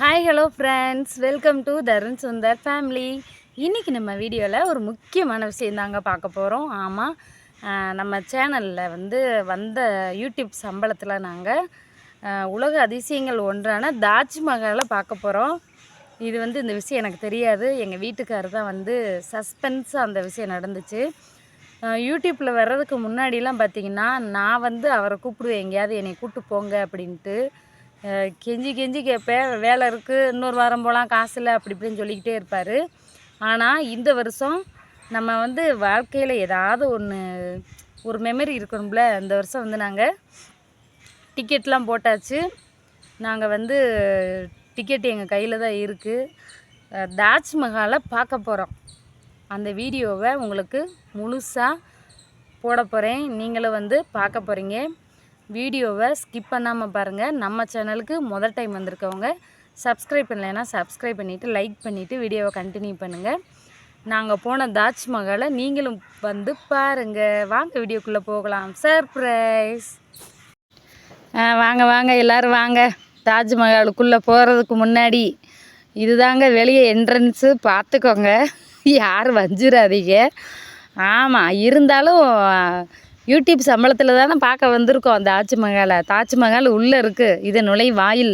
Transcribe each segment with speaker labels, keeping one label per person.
Speaker 1: Hi hello friends welcome to Tarun Sundar family இன்றைக்கி நம்ம வீடியோவில் ஒரு முக்கியமான விஷயம் தாங்க பார்க்க போகிறோம் ஆமாம் நம்ம சேனலில் வந்து வந்த யூடியூப் சம்பளத்தில் நாங்கள் உலக அதிசயங்கள் ஒன்றான தாஜ்மஹாலை பார்க்க போகிறோம் இது வந்து இந்த விஷயம் எனக்கு தெரியாது. எங்கள் வீட்டுக்காரர் தான் வந்து சஸ்பென்ஸாக அந்த விஷயம் நடந்துச்சு. யூடியூப்பில் வர்றதுக்கு முன்னாடிலாம் பார்த்தீங்கன்னா நான் வந்து அவரை கூப்பிடுவேன் எங்கேயாவது என்னை கூப்பிட்டு போங்க அப்படின்ட்டு. கெஞ்சி கெஞ்சி கேட்பேன் வேலை இருக்குது இன்னொரு வாரம் போகலாம் காசு இல்லை அப்படி இப்படின்னு சொல்லிக்கிட்டே இருப்பார். ஆனால் இந்த வருஷம் நம்ம வந்து வாழ்க்கையில் ஏதாவது ஒன்று ஒரு மெமரி இருக்கணும்ல இந்த வருஷம் வந்து நாங்கள் டிக்கெட்லாம் போட்டாச்சு. நாங்கள் வந்து டிக்கெட் எங்கள் கையில் தான் இருக்குது தாஜ்மஹாலை பார்க்க போகிறோம் அந்த வீடியோவை உங்களுக்கு முழுசாக போட போகிறேன் நீங்களும் வந்து பார்க்க போகிறீங்க வீடியோவை ஸ்கிப் பண்ணாமல் பாருங்கள் நம்ம சேனலுக்கு முதல் டைம் வந்திருக்கவங்க சப்ஸ்கிரைப் பண்ணலைன்னா சப்ஸ்கிரைப் பண்ணிவிட்டு லைக் பண்ணிவிட்டு வீடியோவை கண்டினியூ பண்ணுங்கள் நாங்கள் போன தாஜ்மஹாலை நீங்களும் வந்து பாருங்கள் வாங்க வீடியோக்குள்ளே போகலாம். சர்ப்ரைஸ் ஆ வாங்க வாங்க எல்லோரும் வாங்க. தாஜ்மஹாலுக்குள்ளே போகிறதுக்கு முன்னாடி இதுதாங்க வெளியே என்ட்ரன்ஸு பார்த்துக்கோங்க. யாரும் வஞ்சிடாதீங்க ஆமாம் இருந்தாலும் யூடியூப் சம்பளத்தில் தானே பார்க்க வந்திருக்கோம் அந்த தாஜ்மஹாலை தாஜ்மஹால் உள்ளே இருக்குது இது நுழைவாயில்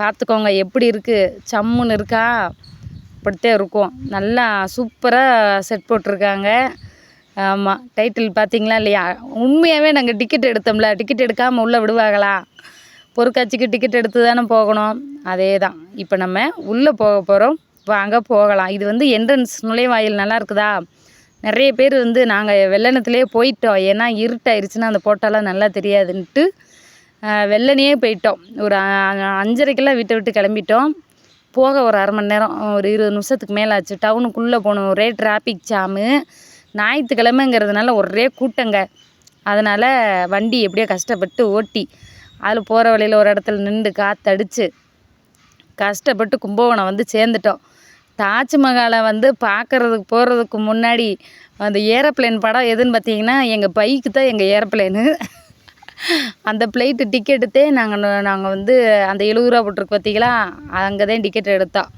Speaker 1: பார்த்துக்கோங்க எப்படி இருக்குது சம்முன்னு இருக்கா? அப்படித்தே இருக்கும். நல்லா சூப்பராக செட் போட்டிருக்காங்க. ஆமாம் டைட்டில் பார்த்தீங்களா இல்லையா? உண்மையாகவே நாங்கள் டிக்கெட் எடுத்தோம்ல. டிக்கெட் எடுக்காமல் உள்ளே விடுவாங்களா? பொருட்காட்சிக்கு டிக்கெட் எடுத்து தானே போகணும். அதே தான் இப்போ நம்ம உள்ளே போக போகிறோம் வாங்க போகலாம். இது வந்து என்ட்ரன்ஸ் நுழைவாயில் நல்லா இருக்குதா? நிறைய பேர் வந்து நாங்கள் வெள்ளனத்துலேயே போயிட்டோம். ஏன்னா இருட்டாயிருச்சுன்னா அந்த போட்டாலாம் நல்லா தெரியாதுன்ட்டு வெள்ளனையே போயிட்டோம். ஒரு அஞ்சரைக்கெல்லாம் வீட்டை விட்டு கிளம்பிட்டோம். போக ஒரு அரை மணி நேரம் ஒரு இருபது நிமிஷத்துக்கு மேலே ஆச்சு. டவுனுக்குள்ளே போகணும் ஒரே டிராஃபிக் ஜாமு. ஞாயிற்றுக்கிழமைங்கிறதுனால ஒரே கூட்டங்க. அதனால் வண்டி எப்படியோ கஷ்டப்பட்டு ஓட்டி அதில் போகிற வழியில் ஒரு இடத்துல நின்று காற்றடிச்சு கஷ்டப்பட்டு கும்பகோணம் வந்து சேர்ந்துட்டோம். தாஜ்மஹாலை வந்து பார்க்கறதுக்கு போகிறதுக்கு முன்னாடி அந்த ஏரோப்ளேன் படம் எதுன்னு பார்த்தீங்கன்னா எங்கள் பைக்கு தான் எங்கள் ஏரோப்ளேனு. அந்த ஃப்ளைட்டு டிக்கெட்டுத்தே நாங்கள் நாங்கள் வந்து அந்த எழுபது ரூபா போட்டிருக்கு பார்த்தீங்களா அங்கே தான் டிக்கெட் எடுத்தோம்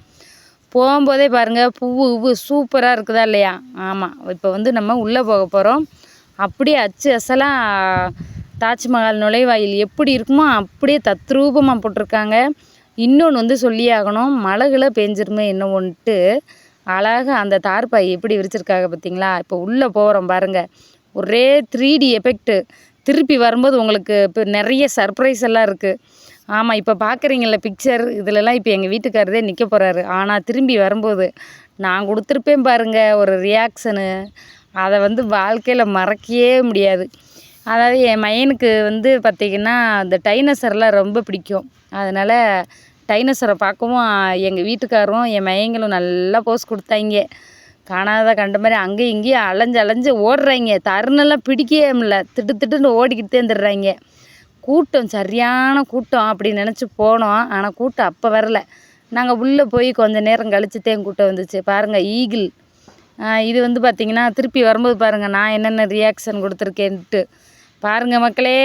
Speaker 1: போகும்போதே பாருங்கள் பூவு பூ சூப்பராக இருக்குதா இல்லையா? ஆமாம் இப்போ வந்து நம்ம உள்ளே போக போகிறோம் அப்படியே அச்சு அசலாக தாஜ்மஹால் நுழைவாயில் எப்படி இருக்குமோ அப்படியே தத்ரூபமாக போட்டிருக்காங்க. இன்னொன்று வந்து சொல்லியே ஆகணும். மழைகளை பெஞ்சிருமே என்னவோன்ட்டு அழகாக அந்த தார்பாய் எப்படி விரிச்சிருக்காங்க பார்த்தீங்களா இப்போ உள்ளே போகிறோம் பாருங்கள் ஒரே த்ரீ டி எஃபெக்ட்டு திருப்பி வரும்போது உங்களுக்கு இப்போ நிறைய சர்ப்ரைஸ் எல்லாம் இருக்குது ஆமாம் இப்போ பார்க்குறீங்கள பிக்சர் இதிலலாம் இப்போ எங்கள் வீட்டுக்காரதே நிற்க போகிறாரு ஆனால் திரும்பி வரும்போது நான் கொடுத்துருப்பேன் பாருங்கள் ஒரு ரியாக்ஷனு அதை வந்து வாழ்க்கையில் மறக்கவே முடியாது. அதாவது என் மையனுக்கு வந்து பார்த்திங்கன்னா இந்த டைனசர்லாம் ரொம்ப பிடிக்கும். அதனால் டைனோசரை பார்க்கவும் எங்கள் வீட்டுக்காரரும் என் மயங்களும் நல்லா போஸ் கொடுத்தாங்க. காணாத கண்ட மாதிரி அங்கேயும் இங்கேயும் அலைஞ்சு அலைஞ்சு ஓடுறாங்க. தருணெல்லாம் பிடிக்கவே முடியல. திட்டு திட்டுன்னு ஓடிக்கிட்டு வந்துடுறாங்க கூட்டம் சரியான கூட்டம் அப்படின்னு நினச்சி போனோம். ஆனால் கூட்டம் அப்போ வரல. நாங்கள் உள்ளே போய் கொஞ்ச நேரம் கழிச்சு தேன் கூட்டம் வந்துச்சு. பாருங்கள் ஈகிள். இது வந்து பார்த்திங்கன்னா திருப்பி வரும்போது பாருங்கள் நான் என்னென்ன ரியாக்ஷன் கொடுத்துருக்கேன்ட்டு. பாருங்கள் மக்களே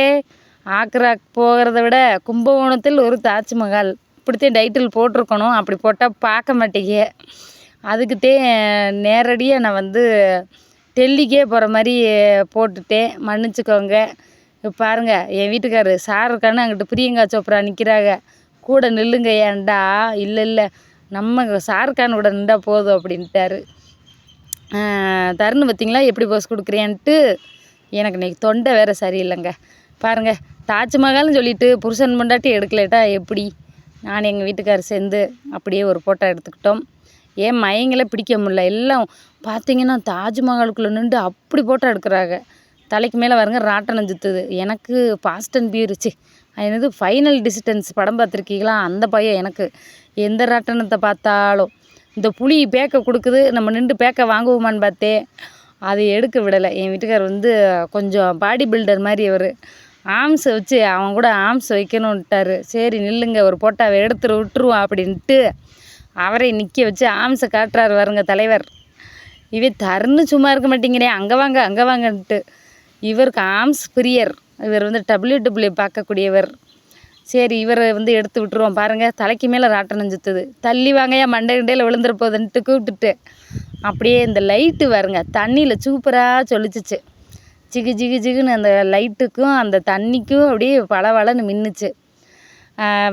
Speaker 1: ஆக்ரா போகிறத விட கும்பகோணத்தில் ஒரு தாஜ்மஹால். இப்படித்தான் டைட்டில் போட்டிருக்கணும். அப்படி போட்டால் பார்க்க மாட்டேங்க. அதுக்குத்தே நேரடியாக நான் வந்து டெல்லிக்கே போகிற மாதிரி போட்டுட்டேன். மன்னிச்சுக்கோங்க. பாருங்கள் என் வீட்டுக்காரரு சார் இருக்கான்னு அங்கிட்டு பிரியங்கா சோப்ரா நிற்கிறாங்க கூட நில்லுங்க ஏன்டா? இல்லை இல்லை. நம்ம ஷாருக்கான் கூட நின்றா போதும் அப்படின்ட்டாரு. தருண் பார்த்தீங்களா எப்படி போஸ் கொடுக்குறேன்ட்டு எனக்கு இன்னைக்கு தொண்டை வேறு சரியில்லைங்க. பாருங்கள் தாஜ்மஹால்னு சொல்லிட்டு புருஷன் பொண்டாட்டி எடுக்கலேட்டா எப்படி? நான் எங்கள் வீட்டுக்காரர் சேர்ந்து அப்படியே ஒரு ஃபோட்டோ எடுத்துக்கிட்டோம். ஏன் மயங்களை பிடிக்க முடியல. எல்லாம் பார்த்தீங்கன்னா தாஜ்மஹாலுக்குள்ளே நின்று அப்படி ஃபோட்டோ எடுக்கிறாங்க. தலைக்கு மேலே பாருங்க ராட்டனம் சுற்றுது எனக்கு ஃபாஸ்ட் அண்ட் பியூரிச்சு என்னது ஃபைனல் டிஸ்டன்ஸ் படம் பார்த்துருக்கீங்களா? அந்த பையன் எனக்கு. எந்த ராட்டனத்தை பார்த்தாலும். இந்த புளி பேக்கை கொடுக்குது. நம்ம நின்று பேக்கை வாங்குவோமான்னு பார்த்தேன். அதை எடுக்க விடலை. என் வீட்டுக்கார் வந்து கொஞ்சம் பாடி பில்டர் மாதிரி அவர். ஆம்ஸை வச்சு அவன் கூட ஆம்ஸ் வைக்கணுன்ட்டாரு சரி நில்லுங்க ஒரு போட்டாவை எடுத்துரு விட்டுருவோம் அப்படின்ட்டு அவரை நிற்க வச்சு ஆம்ஸை காட்டுறாரு வருங்க தலைவர். இவே தருன்னு சும்மா இருக்க மாட்டேங்கிறேன் அங்கே வாங்க அங்கே வாங்கன்ட்டு. இவருக்கு ஆம்ஸ் பிரியர். இவர் வந்து டபிள்யூ டபிள்யூ பார்க்கக்கூடியவர். சரி இவரை வந்து எடுத்து விட்டுருவோம். பாருங்கள் தலைக்கு மேலே ராட்டணம் சுற்றுது தள்ளி வாங்கயா மண்டை கிண்டையில் விழுந்துரு போகுதுன்ட்டு கூப்பிட்டுட்டு. அப்படியே இந்த லைட்டு வருங்க தண்ணியில் சூப்பராக சொல்லிச்சிச்சு. ஜிகு ஜிகு ஜிகுன்னு அந்த லைட்டுக்கும் அந்த தண்ணிக்கும் அப்படியே பளபளன்னு மின்னுச்சு.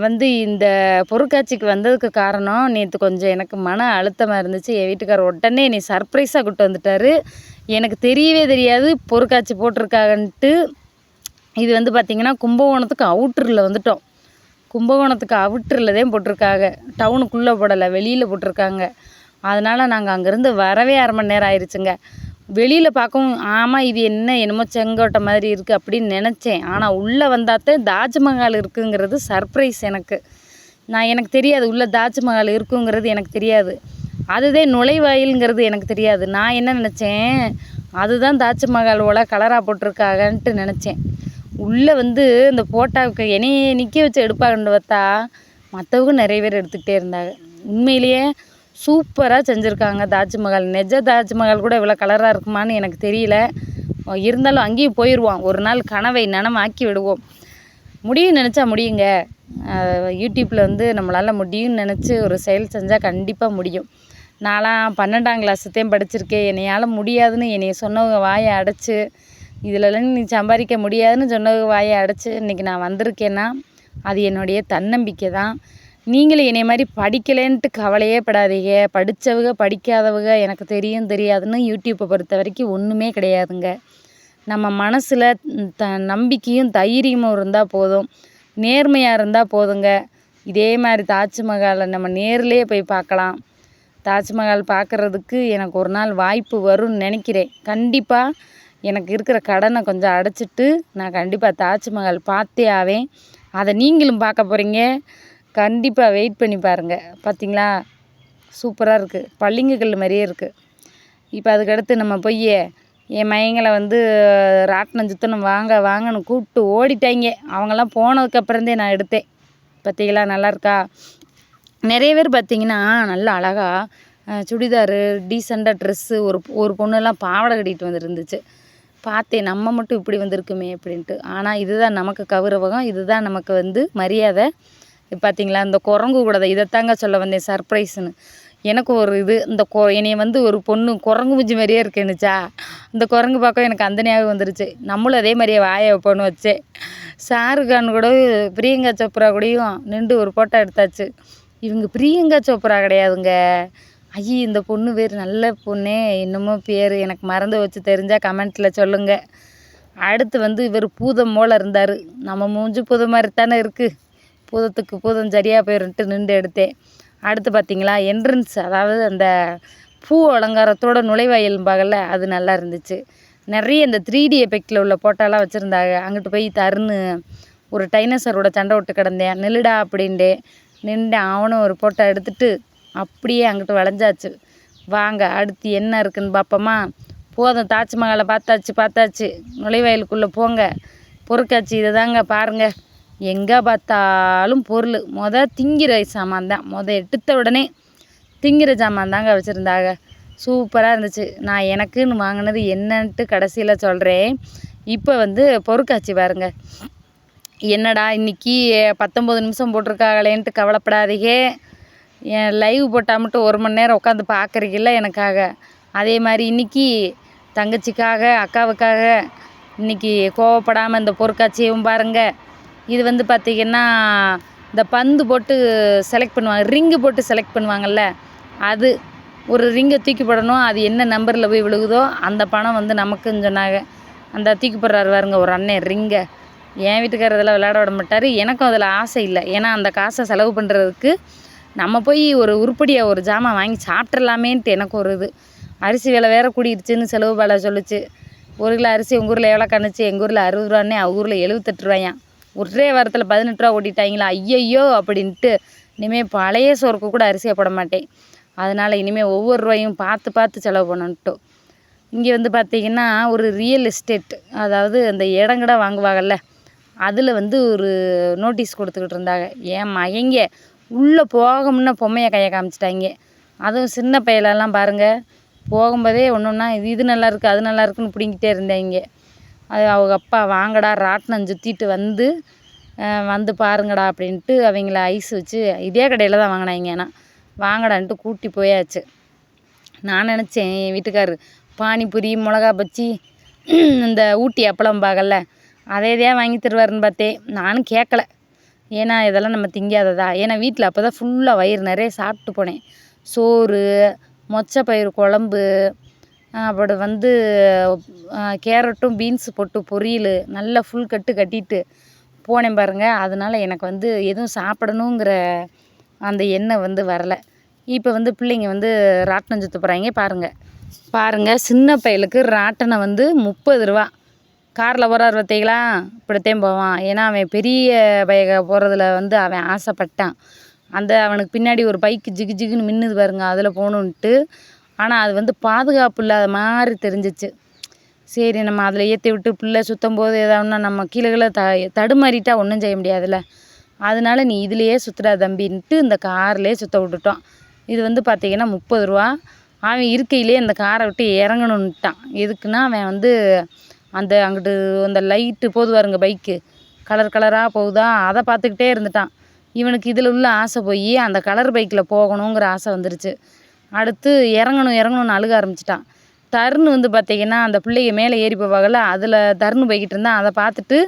Speaker 1: வந்து இந்த பொருட்காட்சிக்கு வந்ததுக்கு காரணம் நேற்று கொஞ்சம் எனக்கு மன அழுத்தமாக இருந்துச்சு. என் வீட்டுக்கார் உடனே என்னை சர்ப்ரைஸாக கூப்பிட்டு வந்துட்டாரு. எனக்கு தெரியவே தெரியாது பொருட்காட்சி போட்டிருக்காங்கன்ட்டு. இது வந்து பார்த்திங்கன்னா கும்பகோணத்துக்கு அவுட்டரில் வந்துட்டோம். கும்பகோணத்துக்கு அவுட்டரில் தான் போட்டிருக்காங்க. டவுனுக்குள்ளே போடலை வெளியில் போட்டிருக்காங்க. அதனால் நாங்கள் அங்கேருந்து வரவே அரை மணி நேரம் ஆயிடுச்சுங்க வெளியில் பார்க்கவும் ஆமாம் இது என்ன என்னமோ செங்கோட்டை மாதிரி இருக்குது அப்படின்னு நினச்சேன். ஆனால் உள்ளே வந்தாத்தான் தாஜ்மஹால் இருக்குங்கிறது சர்ப்ரைஸ் எனக்கு. நான் எனக்கு தெரியாது. உள்ளே தாஜ்மஹால் இருக்குங்கிறது எனக்கு தெரியாது. அதுதான் நுழைவாயில்ங்கிறது எனக்கு தெரியாது. நான் என்ன நினச்சேன்? அதுதான் தாஜ்மஹால் ஓல கலராக போட்டிருக்காங்கன்ட்டு நினச்சேன். உள்ளே வந்து இந்த ஃபோட்டோவுக்கு என்னையே நிற்க வச்சு எடுப்பாங்கன்னு பார்த்தா மற்றவங்க நிறைய பேர் எடுத்துக்கிட்டே இருந்தாங்க. உண்மையிலேயே சூப்பராக செஞ்சுருக்காங்க தாஜ்மஹால். நெஜ தாஜ்மஹால் கூட இவ்வளோ கலராக இருக்குமான்னு எனக்கு தெரியல. இருந்தாலும் அங்கேயும் போயிடுவோம் ஒரு நாள் கனவை நனமாக்கி விடுவோம். முடியும் நினச்சா முடியுங்க. யூடியூப்பில் வந்து நம்மளால் முடியும்னு நினச்சி ஒரு செயல் செஞ்சால் கண்டிப்பாக முடியும். நான்லாம் பன்னெண்டாம் கிளாஸுத்தையும் படிச்சிருக்கேன். என்னையால் முடியாதுன்னு என்னைய சொன்னவங்க வாயை அடைச்சி இதிலலாம் நீ சம்பாதிக்க முடியாதுன்னு சொன்னவங்க வாயை அடைச்சி இன்றைக்கி நான் வந்திருக்கேன்னா அது என்னுடைய தன்னம்பிக்கை தான் நீங்களும் என்னைய மாதிரி படிக்கலைன்ட்டு கவலையே படாதீங்க. படித்தவங்க படிக்காதவங்க எனக்கு தெரியும் தெரியாதுன்னு யூடியூப்பை பொறுத்த வரைக்கும் ஒன்றுமே கிடையாதுங்க. நம்ம மனசில் த நம்பிக்கையும் தைரியமும் இருந்தால் போதும். நேர்மையாக இருந்தால் போதுங்க. இதே மாதிரி தாஜ்மஹாலை நம்ம நேர்லேயே போய் பார்க்கலாம். தாஜ்மஹால் பார்க்குறதுக்கு எனக்கு ஒரு நாள் வாய்ப்பு வரும்னு நினைக்கிறேன். கண்டிப்பாக எனக்கு இருக்கிற கடனை கொஞ்சம் அடைச்சிட்டு நான் கண்டிப்பாக தாஜ்மஹால் பார்த்தே ஆவேன். அதை நீங்களும் பார்க்க போகிறீங்க கண்டிப்பாக வெயிட் பண்ணி பாருங்கள் பார்த்தீங்களா சூப்பராக இருக்குது பளிங்கு கல் மாதிரியே இருக்குது இப்போ அதுக்கடுத்து நம்ம போய் என் மயங்களை வந்து ராட்டினம் சுத்தணும் வாங்க வாங்கன்னு கூப்பிட்டு ஓடிட்டாங்க அவங்கெல்லாம் போனதுக்கப்புறந்தே நான் எடுத்தேன். பார்த்தீங்களா நல்லா இருக்கா? நிறைய பேர் பார்த்தீங்கன்னா நல்லா அழகாக சுடிதாரு டீசெண்டாக ட்ரெஸ்ஸு ஒரு ஒரு பொண்ணுலாம் பாவாடை கட்டிட்டு வந்துருந்துச்சு. பார்த்தேன் நம்ம மட்டும் இப்படி வந்திருக்குமே அப்படின்ட்டு. ஆனால் இதுதான் நமக்கு கௌரவகம் இதுதான் நமக்கு வந்து மரியாதை. பார்த்தீங்களா இந்த குரங்கு கூட தான். இதைத்தாங்க சொல்ல வந்தேன் சர்ப்ரைஸ்னு எனக்கு ஒரு இது இந்த கொ என்னைய வந்து ஒரு பொண்ணு குரங்கு மூஞ்சி மாதிரியே இருக்குன்னுச்சா இந்த குரங்கு பக்கம் எனக்கு அந்த ஞாபகம் வந்துருச்சு. நம்மளும் அதே மாதிரியே வாயை வைப்போன்னு வச்சேன். ஷாருக்கான் கூட பிரியங்கா சோப்ரா கூடயும் நின்று ஒரு ஃபோட்டோ எடுத்தாச்சு. இவங்க பிரியங்கா சோப்ரா கிடையாதுங்க. ஐயோ இந்த பொண்ணு பேர் நல்ல பொண்ணே. என்னமோ பேர். எனக்கு மறந்து வச்சு தெரிஞ்சால் கமெண்ட்டில் சொல்லுங்கள் அடுத்து வந்து இவர் பூதம் போல் இருந்தார். நம்ம மூஞ்சி பூதம் மாதிரி தானே இருக்குது பூதத்துக்கு பூதம் சரியாக போயிருன்ட்டு நின்று எடுத்தேன். அடுத்து பார்த்தீங்களா என்ட்ரன்ஸ் அதாவது அந்த பூ அலங்காரத்தோட நுழைவாயில்பாகல்ல அது நல்லா இருந்துச்சு. நிறைய இந்த த்ரீ டி எஃபெக்டில் உள்ள போட்டோலாம் வச்சுருந்தாங்க. அங்கிட்டு போய் தருன்னு ஒரு டைனோசரோட சண்டை விட்டு கிடந்தேன். நெல்லுடா அப்படின்ட்டு நின்று அவனும் ஒரு ஃபோட்டோ எடுத்துட்டு அப்படியே அங்கிட்டு வளைஞ்சாச்சு. வாங்க அடுத்து என்ன இருக்குன்னு பார்ப்போமா போதும் தாஜ்மஹாலை பார்த்தாச்சு பார்த்தாச்சு. நுழைவாயிலுக்குள்ளே போங்க. பொருட்காட்சி இதை தாங்க பாருங்கள் எங்கே பார்த்தாலும் பொருள். மொதல் திங்கிற சாமான் தான். மொதல் எடுத்த உடனே திங்கிற சாமான் தாங்க வச்சுருந்தாங்க. சூப்பராக இருந்துச்சு. நான் எனக்குன்னு வாங்கினது என்னன்ட்டு கடைசியில் சொல்கிறேன் இப்போ வந்து பொருட்காட்சி பாருங்க. என்னடா இன்றைக்கி பத்தொம்பது நிமிஷம் போட்டிருக்காங்களேன்ட்டு கவலைப்படாதீங்க. என் லைவ் போட்டால் மட்டும் ஒரு மணி நேரம் உட்காந்து பார்க்குறீங்கல்ல எனக்காக. அதே மாதிரி இன்னைக்கு தங்கச்சிக்காக அக்காவுக்காக இன்னைக்கு கோவப்படாமல் இந்த பொருட்காட்சியவும் பாருங்கள் இது வந்து பார்த்திங்கன்னா இந்த பந்து போட்டு செலக்ட் பண்ணுவாங்க ரிங்கு போட்டு செலக்ட் பண்ணுவாங்கள்ல அது ஒரு ரிங்கை தூக்கி போடணும் அது என்ன நம்பரில் போய் விழுகுதோ அந்த பணம் வந்து நமக்குன்னு சொன்னாங்க. அந்த தூக்கி போடுறாரு பாருங்க ஒரு அண்ணன் ரிங்கை என் வீட்டுக்காரர் இதெல்லாம் விளையாட விட மாட்டார் எனக்கும் அதில் ஆசை இல்லை. ஏன்னா அந்த காசை செலவு பண்ணுறதுக்கு நம்ம போய் ஒரு உருப்படியாக ஒரு ஜாமான் வாங்கி சாப்பிட்றலாமேன்ட்டு எனக்கு ஒரு இது. அரிசி விலை வேற கூடிடுச்சுன்னு செலவு பால சொல்லுச்சு. ஒரு கிலோ அரிசி உங்கள் ஊரில் எவ்வளோ கணுச்சு எங்கள் ஊரில் அறுபது ரூபான்னே அவங்க ஊரில் எழுபத்தெட்டு ரூபாயாம். ஒரே வாரத்தில் பதினெட்டு ரூபா ஓட்டிட்டாங்களா ஐயையோ அப்படின்ட்டு. இனிமேல் பழைய சோறுக்கு கூட அரிசியை போட மாட்டேன். அதனால் இனிமேல் ஒவ்வொரு ரூபாயும் பார்த்து பார்த்து செலவு பண்ணட்டும் இங்கே வந்து பார்த்திங்கன்னா ஒரு ரியல் எஸ்டேட் அதாவது அந்த இடங்கட வாங்குவாங்கல்ல அதில் வந்து ஒரு நோட்டீஸ் கொடுத்துக்கிட்டு இருந்தாங்க. ஏன் மயங்க உள்ளே போக முன்னே பொம்மையை கையை காமிச்சிட்டாங்க அதுவும் சின்ன பையலெல்லாம் பாருங்கள் போகும்போதே ஒன்று ஒன்றா இது இது நல்லா இருக்குது அது நல்லா இருக்குன்னு பிடிங்கிட்டே இருந்தாங்க அது அவங்க அப்பா வாங்கடா ராட்டினம் சுற்றிட்டு வந்து வந்து பாருங்கடா அப்படின்ட்டு அவங்கள ஐஸ் வச்சு இதே கடையில் தான் வாங்கினாங்க ஆனால் வாங்கடான்ட்டு கூட்டி போயாச்சு. நான் நினச்சேன் என் வீட்டுக்காரரு பானிபூரி மிளகா பஜ்ஜி இந்த ஊட்டி அப்பளம் பாகல்ல அதே இதே வாங்கி தருவாருன்னு பார்த்தேன். நானும் கேட்கல. ஏன்னா இதெல்லாம் நம்ம திங்காததா? ஏன்னா வீட்டில் அப்போ தான் ஃபுல்லாக வயிறு நிறைய சாப்பிட்டு போனேன். சோறு மொச்சப்பயிறு குழம்பு அப்புறம் வந்து கேரட்டும் பீன்ஸ் போட்டு பொரியல் நல்லா ஃபுல் கட்டு கட்டிட்டு போனேன் பாருங்கள் அதனால எனக்கு வந்து எதுவும் சாப்பிடணுங்கிற அந்த எண்ணம் வந்து வரலை. இப்போ வந்து பிள்ளைங்க வந்து ராட்டினம் சுற்ற போகிறாங்க பாருங்கள் பாருங்கள் சின்ன பயலுக்கு ராட்டனை வந்து முப்பது ரூபா. காரில் போகிறார் பார்த்தீங்களா இப்படித்தான் போவான். ஏன்னா அவன் பெரிய பைக போகிறதுல வந்து அவன் ஆசைப்பட்டான். அந்த அவனுக்கு பின்னாடி ஒரு பைக்கு ஜிகு ஜிகுன்னு மின்னுது பாருங்க. அதில் போகணுன்ட்டு ஆனால் அது வந்து பாதுகாப்பு இல்லாத மாதிரி தெரிஞ்சிச்சு. சரி நம்ம அதில் ஏற்றி விட்டு பிள்ளை சுற்றும் போது ஏதாவதுனா நம்ம கீழே கீழே த தடுமாறிட்டா ஒன்றும் செய்ய முடியாதுல்ல. அதனால நீ இதுலேயே சுற்றுடா தம்பின்ட்டு இந்த கார்லேயே சுற்ற விட்டுட்டோம். இது வந்து பார்த்திங்கன்னா முப்பது ரூபா. அவன் இருக்கையிலே அந்த காரை விட்டு இறங்கணுன்ட்டான் எதுக்குன்னா அவன் வந்து அந்த அங்கிட்டு அந்த லைட்டு போது பாருங்க பைக்கு. கலர் கலராக போகுதா? அதை பார்த்துக்கிட்டே இருந்துட்டான். இவனுக்கு இதில் உள்ள ஆசை போய் அந்த கலர் பைக்கில் போகணுங்கிற ஆசை வந்துருச்சு. அடுத்து இறங்கணும் இறங்கணும்னு அழுக ஆரம்பிச்சிட்டான். தருண் வந்து பார்த்தீங்கன்னா அந்த பிள்ளைங்க மேலே ஏறி போவாங்கல்ல அதில் தருண் போய்கிட்டு இருந்தான். அதை பார்த்துட்டு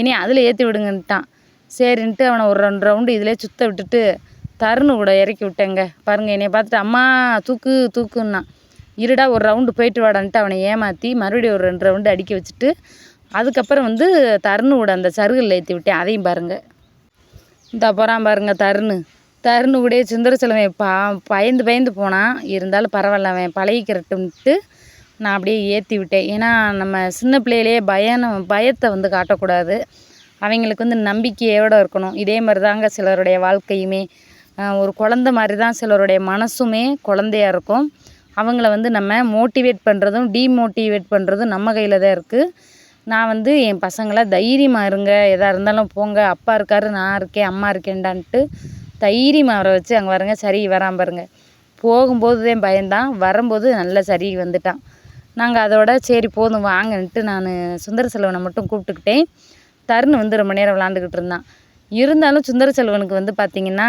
Speaker 1: இனி அதில் ஏற்றி விடுங்கன்ட்டான். சரின்ட்டு அவனை ஒரு ரெண்டு ரவுண்டு இதிலே சுத்த விட்டுட்டு தருணு கூட இறக்கி விட்டேங்க. பாருங்கள் என்னைய பார்த்துட்டு அம்மா தூக்கு தூக்குன்னான். இருடா ஒரு ரவுண்டு போயிட்டு வாடான்ட்டு அவனை ஏமாற்றி மறுபடியும் ஒரு ரெண்டு ரவுண்டு அடிக்க வச்சுட்டு அதுக்கப்புறம் வந்து தருணு கூட அந்த சருகில் ஏற்றி விட்டேன். அதையும் பாருங்கள் இந்த போகிறான் பாருங்கள் தருணு. தருண் உடைய சுந்தரச்செல்வன் பா பயந்து பயந்து போனான் இருந்தாலும் பரவாயில்ல அவன் பழகிக்கிறட்டும்ட்டு நான் அப்படியே ஏற்றி விட்டேன். ஏன்னா நம்ம சின்ன பிள்ளையிலேயே பயணம் பயத்தை வந்து காட்டக்கூடாது. அவங்களுக்கு வந்து நம்பிக்கையோடு இருக்கணும். இதே மாதிரி தாங்க சிலருடைய வாழ்க்கையுமே. ஒரு குழந்த மாதிரி தான் சிலருடைய மனசுமே குழந்தையாக இருக்கும். அவங்கள வந்து நம்ம மோட்டிவேட் பண்ணுறதும் டீமோட்டிவேட் பண்ணுறதும் நம்ம கையில் தான் இருக்குது நான் வந்து என் பசங்களை தைரியமாக இருங்க. எதாக இருந்தாலும் போங்க. அப்பா இருக்காரு நான் இருக்கேன் அம்மா இருக்கேன்டான்ட்டு தைரியமாக அவரை வச்சு அங்கே பாருங்க சரி வரான் பாருங்க. போகும்போது தான் பயந்தான். வரும்போது நல்லா சரி வந்துட்டான். நாங்கள் அதோட சரி போதும் வாங்கன்ட்டு நான் சுந்தர செல்வனை மட்டும் கூப்பிட்டுக்கிட்டேன். தருண் வந்து ரொம்ப நேரம் விளாண்டுக்கிட்டு இருந்தான். இருந்தாலும் சுந்தர செல்வனுக்கு வந்து பார்த்திங்கன்னா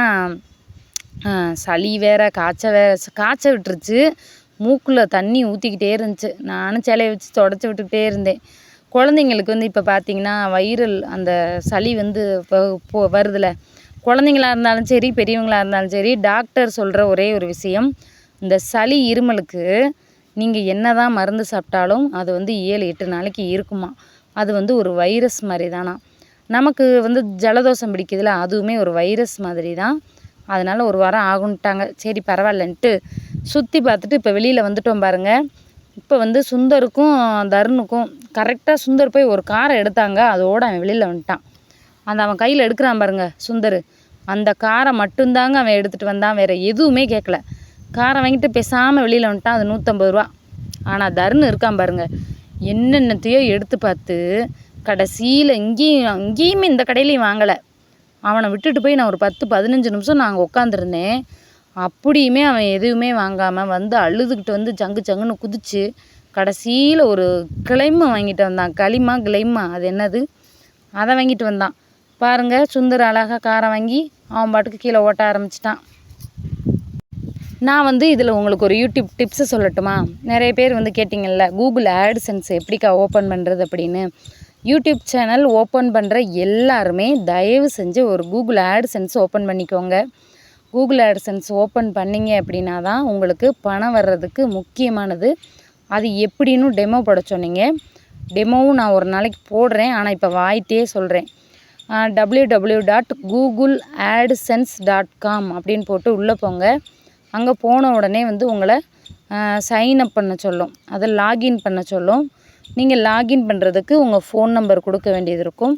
Speaker 1: சளி வேற காய்ச்ச வேற காய்ச்ச விட்டுருச்சு. மூக்கில் தண்ணி ஊற்றிக்கிட்டே இருந்துச்சு. நானும் சிலையை வச்சு தொடச்சி விட்டுக்கிட்டே இருந்தேன். குழந்தைங்களுக்கு வந்து இப்போ பார்த்தீங்கன்னா வைரல் அந்த சளி வந்து போ வருதுல. குழந்தைங்களா இருந்தாலும் சரி பெரியவங்களா இருந்தாலும் சரி டாக்டர் சொல்கிற ஒரே ஒரு விஷயம் இந்த சளி இருமலுக்கு நீங்கள் என்ன தான் மருந்து சாப்பிட்டாலும் அது வந்து ஏழு எட்டு நாளைக்கு இருக்குமா? அது வந்து ஒரு வைரஸ் மாதிரி தானா நமக்கு வந்து ஜலதோஷம் பிடிக்குதுல அதுவுமே ஒரு வைரஸ் மாதிரி தான் அதனால் ஒரு வாரம் ஆகுன்ட்டாங்க சரி பரவாயில்லன்ட்டு சுற்றி பார்த்துட்டு இப்போ வெளியில் வந்துட்டோம் பாருங்கள் இப்போ வந்து சுந்தருக்கும் தருணுக்கும் கரெக்டாக சுந்தர் போய் ஒரு காரை எடுத்தாங்க. அதோடு அவன் வெளியில் வந்துட்டான். அந்த அவன் கையில் எடுக்கிறான் பாருங்க சுந்தர். அந்த காரை மட்டும்தாங்க அவன் எடுத்துகிட்டு வந்தான் வேறு எதுவுமே கேட்கல காரை வாங்கிட்டு பேசாமல் வெளியில் வந்துட்டான் அது நூற்றம்பது ரூபா. ஆனால் தருண் இருக்கான் பாருங்க. என்னென்னத்தையோ எடுத்து பார்த்து கடைசியில் இங்கேயும் அங்கேயுமே இந்த கடையிலையும் வாங்கலை. அவனை விட்டுட்டு போய் நான் ஒரு பத்து பதினஞ்சு நிமிஷம் நாங்கள் உட்காந்துருந்தேன் அப்படியுமே அவன் எதுவுமே வாங்காமல் வந்து அழுதுகிட்டு வந்து ஜங்கு ஜங்குன்னு குதிச்சு கடைசியில் ஒரு கிளைமை வாங்கிட்டு வந்தான். களிமா கிளைமா அது என்னது? அதை வாங்கிட்டு வந்தான். பாருங்க சுந்தர் அழகாக காரை வாங்கி அவன் பாட்டுக்கு கீழே ஓட்ட ஆரம்பிச்சிட்டான். நான் வந்து இதில் உங்களுக்கு ஒரு யூடியூப் டிப்ஸு சொல்லட்டுமா? நிறைய பேர் வந்து கேட்டிங்கல்ல கூகுள் ஆட்சன்ஸ் எப்படிக்கா ஓப்பன் பண்ணுறது அப்படின்னு? யூடியூப் சேனல் ஓப்பன் பண்ணுற எல்லாருமே தயவு செஞ்சு ஒரு கூகுள் ஆட்சன்ஸ் ஓப்பன் பண்ணிக்கோங்க. கூகுள் ஆட்சன்ஸ் ஓப்பன் பண்ணீங்க அப்படின்னா தான் உங்களுக்கு பணம் வர்றதுக்கு முக்கியமானது. அது எப்படின்னு டெமோ போட சொன்னீங்க. டெமோவும் நான் ஒரு நாளைக்கு போடுறேன். ஆனால் இப்போ வாய்ட்டே சொல்கிறேன் W W dot Google AdSense dot com அப்படின்னு போட்டு உள்ளே போங்க. அங்கே போன உடனே வந்து உங்களை சைன் அப் பண்ண சொல்லும். அதை லாகின் பண்ண சொல்லும். நீங்கள் லாகின் பண்ணுறதுக்கு உங்கள் ஃபோன் நம்பர் கொடுக்க வேண்டியது இருக்கும்.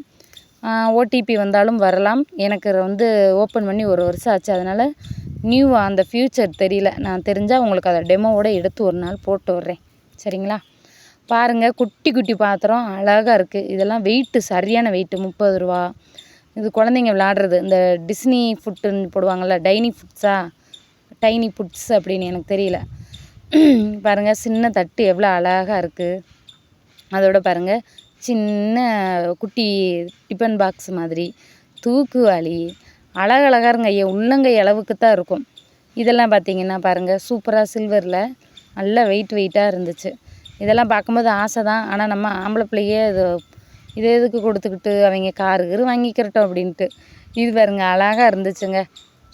Speaker 1: ஓடிபி வந்தாலும் வரலாம். எனக்கு வந்து ஓப்பன் பண்ணி ஒரு வருஷம் ஆச்சு. அதனால் நியூ அந்த ஃப்யூச்சர் தெரியல. நான் தெரிஞ்சால் உங்களுக்கு அதை டெமோவோட எடுத்து ஒரு நாள் போட்டு விட்றேன். சரிங்களா? பாருங்கள் குட்டி குட்டி பாத்திரம் அழகாக இருக்குது இதெல்லாம் வெயிட்டு சரியான வெயிட்டு முப்பது ரூபா. இது குழந்தைங்க விளாடுறது இந்த டிஸ்னி ஃபுட்டுன்னு போடுவாங்கள்ல டைனி ஃபுட்ஸா டைனி ஃபுட்ஸ் அப்படின்னு எனக்கு தெரியல. பாருங்கள் சின்ன தட்டு எவ்வளோ அழகாக இருக்குது அதோட பாருங்கள் சின்ன குட்டி டிஃபன் பாக்ஸ் மாதிரி தூக்குவாளி அழகழகாருங்க என் உள்ளங்கை அளவுக்கு தான் இருக்கும். இதெல்லாம் பார்த்தீங்கன்னா பாருங்கள் சூப்பராக சில்வரில் நல்ல வெயிட் வெயிட்டாக இருந்துச்சு. இதெல்லாம் பார்க்கும்போது ஆசை தான் ஆனால் நம்ம ஆம்பளை பிள்ளையே இது இது எதுக்கு கொடுத்துக்கிட்டு அவங்க காரு கீரு வாங்கிக்கிறட்டும் அப்படின்ட்டு. இது பாருங்க அழகாக இருந்துச்சுங்க.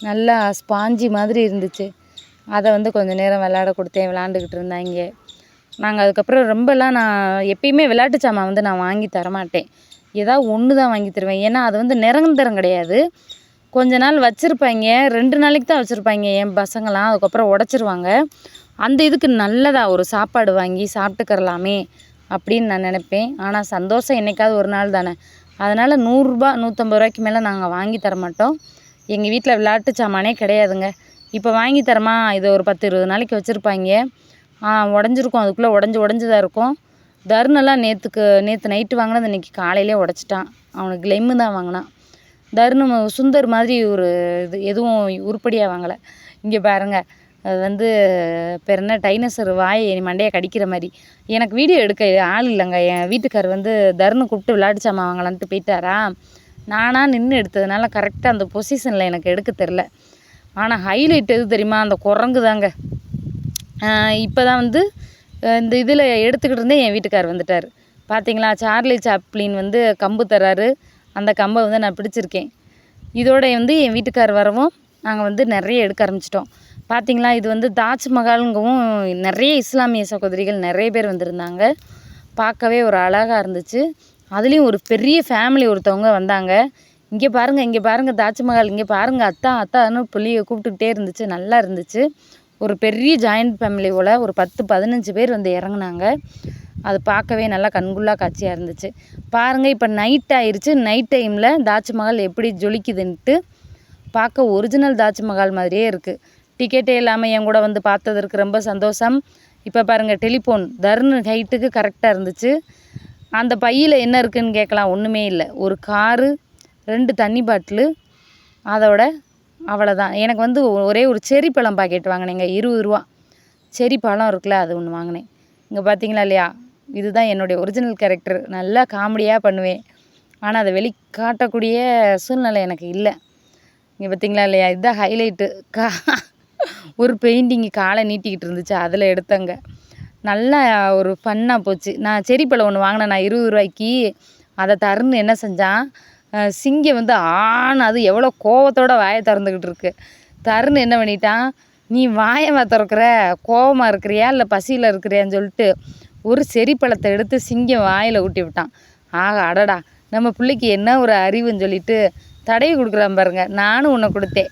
Speaker 1: நல்லா ஸ்பாஞ்சி மாதிரி இருந்துச்சு. அதை வந்து கொஞ்சம் நேரம் விளையாட கொடுத்தேன் விளாண்டுக்கிட்டு இருந்தாங்க. நாங்கள் அதுக்கப்புறம் ரொம்பலாம் நான் எப்பயுமே விளையாட்டு சாமான் வந்து நான் வாங்கி தரமாட்டேன். ஏதாவது ஒன்று தான் வாங்கி தருவேன். ஏன்னா அது வந்து நிரந்தரம் கிடையாது. கொஞ்ச நாள் வச்சுருப்பாங்க. ரெண்டு நாளைக்கு தான் வச்சுருப்பாங்க. என் பசங்களாம் அதுக்கப்புறம் உடச்சிருவாங்க. அந்த இதுக்கு நல்லதா ஒரு சாப்பாடு வாங்கி சாப்பிட்டுக்கறலாமே அப்படின்னு நான் நினைப்பேன். ஆனால் சந்தோஷம் என்றைக்காவது ஒரு நாள் தானே. அதனால் நூறுரூபா நூற்றம்பது ரூபாய்க்கு மேலே நாங்கள் வாங்கி தர மாட்டோம். எங்கள் வீட்டில் விளையாட்டு சாமானே கிடையாதுங்க. இப்போ வாங்கி தரமா? இது ஒரு பத்து இருபது நாளைக்கு வச்சுருப்பாங்க. உடஞ்சிருக்கும். அதுக்குள்ளே உடஞ்சி உடஞ்சி தான் இருக்கும். தருணெல்லாம் நேற்றுக்கு நேற்று நைட்டு வாங்கினது இன்றைக்கி காலையிலே உடச்சிட்டான். அவனுக்கு லெம்மு தான் வாங்கினான். தருணு சுந்தர் மாதிரி ஒரு இது எதுவும் உருப்படியாக வாங்கலை. இங்கே பாருங்கள் அது வந்து பேர் என்ன டைனோசர் வாயை என் மண்டையை கடிக்கிற மாதிரி. எனக்கு வீடியோ எடுக்க ஆள் இல்லைங்க. என் வீட்டுக்கார் வந்து தருணு கூப்பிட்டு விளையாட்டு சாமான் வாங்கலான்ட்டு போயிட்டாரா? நானாக நின்று எடுத்ததுனால கரெக்டாக அந்த பொசிஷனில் எனக்கு எடுக்க தெரில ஆனால் ஹைலைட் எது தெரியுமா? அந்த குரங்கு தாங்க. இப்போ தான் வந்து இந்த இதில் எடுத்துக்கிட்டு இருந்தே என் வீட்டுக்கார் வந்துட்டார். பார்த்தீங்களா சார்லி சாப்ளின் வந்து கம்பு தராரு. அந்த கம்பை வந்து நான் பிடிச்சிருக்கேன். இதோட வந்து என் வீட்டுக்கார் வரவும் நாங்கள் வந்து நிறைய எடுக்க ஆரம்பிச்சிட்டோம். பார்த்தீங்களா இது வந்து தாஜ்மஹாலுங்கவும் நிறைய இஸ்லாமிய சகோதரிகள் நிறைய பேர் வந்திருந்தாங்க. பார்க்கவே ஒரு அழகாக இருந்துச்சு. அதுலேயும் ஒரு பெரிய ஃபேமிலி ஒருத்தவங்க வந்தாங்க. இங்கே பாருங்கள் இங்கே பாருங்கள் தாஜ்மஹால் இங்கே பாருங்கள் அத்தா அத்தான்னு புள்ளியை கூப்பிட்டுக்கிட்டே இருந்துச்சு. நல்லா இருந்துச்சு. ஒரு பெரிய ஜாயிண்ட் ஃபேமிலி போல் ஒரு பத்து பதினஞ்சு பேர் வந்து இறங்குனாங்க. அது பார்க்கவே நல்லா கண்குள்ளா காட்சியாக இருந்துச்சு. பாருங்கள் இப்போ நைட் ஆயிடுச்சு நைட் டைமில் தாஜ்மஹால் எப்படி ஜொலிக்குதுன்ட்டு பார்க்க ஒரிஜினல் தாஜ்மஹால் மாதிரியே இருக்குது டிக்கெட்டே இல்லாமல் என் கூட வந்து பார்த்ததற்கு ரொம்ப சந்தோஷம். இப்போ பாருங்கள் டெலிஃபோன் தர்னு ஹைட்டுக்கு கரெக்டாக இருந்துச்சு. அந்த பையில் என்ன இருக்குதுன்னு கேட்கலாம் ஒன்றுமே இல்லை. ஒரு காரு ரெண்டு தண்ணி பாட்டிலு அதோட அவ்வளோதான் எனக்கு வந்து ஒரே ஒரு செரி பழம் பாக்கெட் வாங்கினேங்க இருபது ரூபா. செரி பழம் இருக்குல்ல அது ஒன்று வாங்கினேன். இங்கே பார்த்தீங்களா இல்லையா? இதுதான் என்னுடைய ஒரிஜினல் கேரக்டர் நல்லா காமெடியாக பண்ணுவேன். ஆனால் அதை வெளிக்காட்டக்கூடிய சூழ்நிலை எனக்கு இல்லை. இங்கே பார்த்தீங்களா இல்லையா? இதுதான் ஹைலைட்டு கா ஒரு பெயிண்டிங்கு காலை நீட்டிக்கிட்டு இருந்துச்சு அதில் எடுத்தங்க. நல்லா ஒரு ஃபன்னாக போச்சு. நான் செரி பழம் ஒன்று வாங்கினேன். நான் இருபது ரூபாய்க்கு அதை தருன்னு என்ன செஞ்சான்? சிங்கம் வந்து ஆண் அது எவ்வளோ கோவத்தோட வாயை திறந்துக்கிட்டு இருக்கு. தருண் என்ன பண்ணிட்டான்? நீ வாயவா திறக்கிற? கோவமாக இருக்கிறியா? இல்லை பசியில் இருக்கிறியான்னு சொல்லிட்டு ஒரு செரி பழத்தை எடுத்து சிங்கம் வாயில் ஊட்டி விட்டான். ஆக அடடா நம்ம பிள்ளைக்கு என்ன ஒரு அறிவுன்னு சொல்லிட்டு தடவி கொடுக்குறான் பாருங்க. நானும் உன்னை கொடுத்தேன்.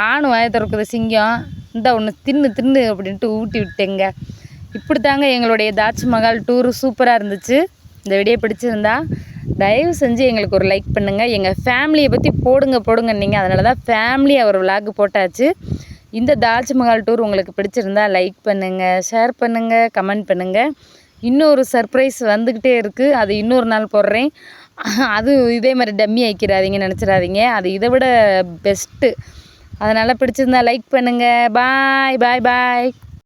Speaker 1: ஆணும் வாய திறக்குது சிங்கம். இந்த ஒன்று தின்னு தின்னு அப்படின்ட்டு ஊட்டி விட்டேங்க. இப்படி தாங்க எங்களுடைய தாஜ்மஹால் டூரு சூப்பராக இருந்துச்சு. இந்த வீடியோ பிடிச்சிருந்தா தயவு செஞ்சு எங்களுக்கு ஒரு லைக் பண்ணுங்கள் எங்கள் ஃபேமிலியை பற்றி போடுங்க போடுங்க நீங்கள் அதனால தான் ஃபேமிலியாக ஒரு விளாக் போட்டாச்சு. இந்த தாஜ்மஹால் டூர் உங்களுக்கு பிடிச்சிருந்தா லைக் பண்ணுங்கள் ஷேர் பண்ணுங்கள் கமெண்ட் பண்ணுங்கள் இன்னொரு சர்ப்ரைஸ் வந்துக்கிட்டே இருக்குது அது இன்னொரு நாள் போடுறேன். அது இதே மாதிரி டம்மி ஆக்கிடாதீங்க நினச்சிடாதீங்க. அது இதை விட பெஸ்ட்டு அதனால் பிடிச்சிருந்தா லைக் பண்ணுங்கள் பாய் பாய் பாய்